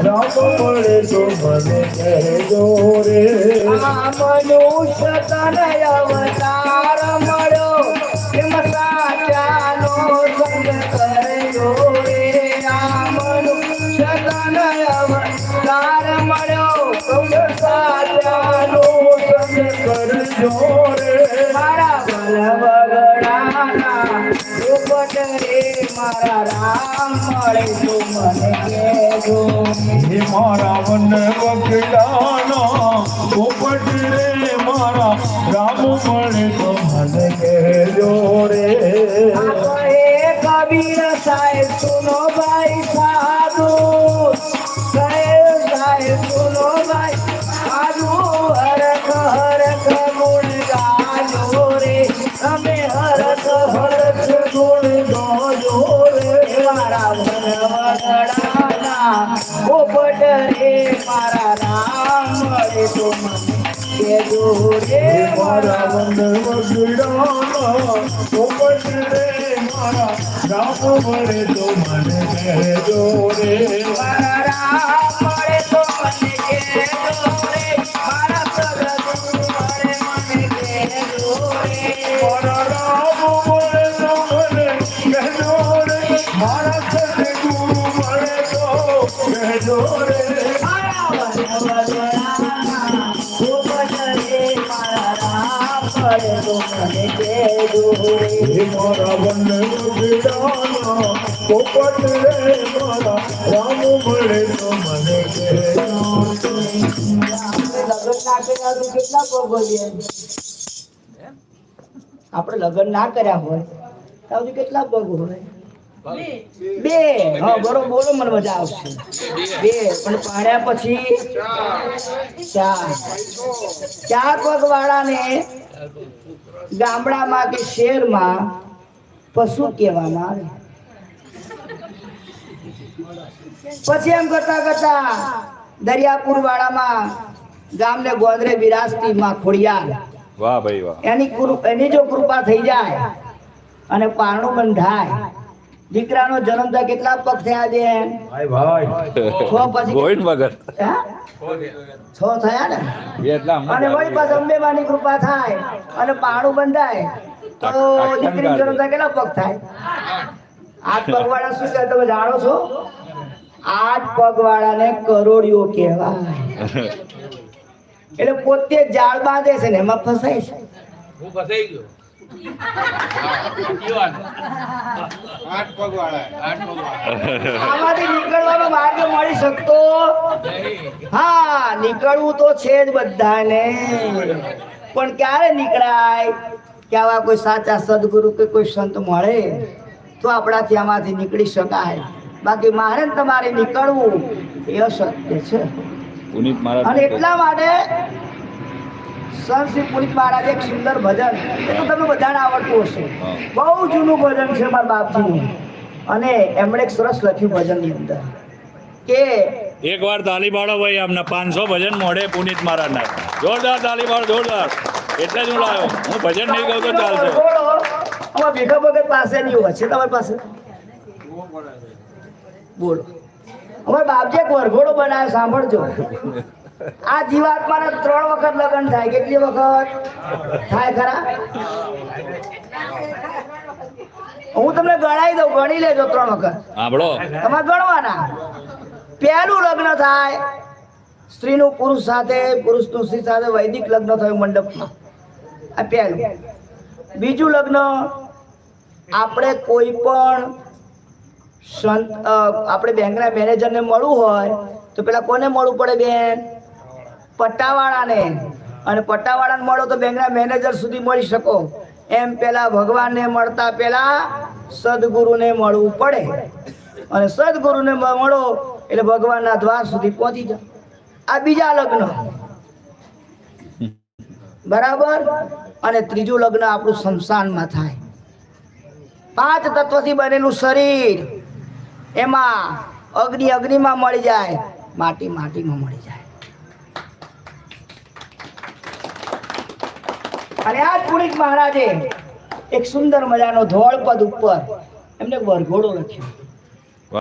રામ મળે તો મને કહેજો રે મનુષ્ય તને અવતાર મળ્યો એમ સાચાનો સંગ કરજો રે આ મનુષ્ય તને અવતાર મળ્યો એમ સાચાનો સંગ કરજો રે રે મારા રામ, મળે તો મને કહેજો મારા વન વગડાનો પોપટ રે, મારા રામ, મળે તો મળે તો મને કેજો રે મારા વન વગડાનો પોપટ રે મારા. રામ મળે તો મને કહેજો રે મારા. રામ મળે તો મને કહેજો રે મારા. સદગુરુ મળે મને કહેજો રે હે મારા વન રે મારા, રામ મળે તો મને આપણે લગ્ન ના કર્યા હોય, તો હજુ કેટલા પગ હોય? બે. હા બરોબર બોલો, મને મજા આવશે. બે. પણ પાડ્યા પછી ચાર. ચાર પગ વાળાને ગામડામાં કે શહેરમાં પશુ કહેવામાં આવે. પછી એમ કરતા કરતા દરિયાપુર વાળામાં ગામને ગોંદરે બિરાજતી માં ખોડિયાર. વાહ ભાઈ વાહ. એની એની જો કૃપા થઈ જાય અને પારણું બંધાય દીકરાનો જન્મ થાય કેટલા પગ થયા ભાઈ છ પછી ગોવિંદ ભગત છ થયા ને? અને વળી પાછ અંબેમાની કૃપા થાય અને પાણું બંધાય. તો દીકરી જન્મ થાય કેટલા પગ થાય? આઠ પગ વાળા શું કહે તમે જાણો છો? આઠ પગ વાળાને કરોડિયો કહેવાય. એટલે પોતે જાળ બાંધે છે ને એમાં ફસાય છે. હું ફસાઈ ગયો. આઠ પગ વાળા. આઠ પગ વાળા. આમાંથી નીકળવાનો માર્ગ મળી શકતો? હા નીકળવું તો છે જ બધાને. પણ ક્યારે નીકળાય? કે આવા કોઈ સાચા સદગુરુ કે કોઈ સંત મળે? તો આપણાથી આમાંથી નીકળી શકાય. બાકી મારે ને તમારે નીકળવું એ અશક્ય છે. અને એટલા માટે સંત શ્રી પુનિત મહારાજ એક સુંદર ભજન. એ તો તમે બધાને આવડતું હશે. બહુ જૂનું ભજન છે મારા બાપજીનું. અને એમણે એક સરસ લખ્યું ભજનની અંદર કે એક વાર તાલી પાડો ભાઈ આમના પાંચસો ભજન મોઢે પુનિત મહારાજના. જોરદાર તાલી પાડો જોરદાર. એટલે જ હું લાવ્યો હું ભજન નહીં કહું તો ચાલશે. અમારા ભેગા ભગત પાસે નહીં હોય. છે તમારી પાસે? બોલો. અમારા બાપજી એક વરઘોડો બનાવ્યો સાંભળજો. આ જીવાત્માને ત્રણ વખત લગ્ન થાય. કેટલી વખત? થાય ખરા? હું તમને ગણાવી દઉં ગણી લેજો ત્રણ વખત. તમારે ગણવાના. પહેલું લગ્ન થાય સ્ત્રીનું પુરુષ સાથે પુરુષનું સ્ત્રી સાથે વૈદિક લગ્ન થયું મંડપમાં. આ પહેલું. બીજું લગ્ન આપણે કોઈ પણ સંત આપણે બેંકના મેનેજરને મળવું હોય તો પેલા કોને મળવું પડે બેન? પટ્ટાવાળાને. અને પટ્ટાવાળાને મળો તો બેંકના મેનેજર સુધી મળી શકો. એમ પેલા ભગવાનને મળતા પેલા સદગુરુને મળવું પડે. અને સદગુરુને મળો એટલે ભગવાનના દ્વાર સુધી પહોંચી જાઓ. આ બીજા લગ્ન. બરાબર? અને ત્રીજું લગ્ન આપણું શમશાનમાં થાય. પાંચ તત્વથી બનેલું શરીર. એમાં અગ્નિ, અગ્નિમાં મળી જાય માટી માટીમાં મળી જાય. અને આ પુનિત મહારાજે એક સુંદર મજાનો ધોળ પદ ઉપર એમને વરઘોડો લખ્યો.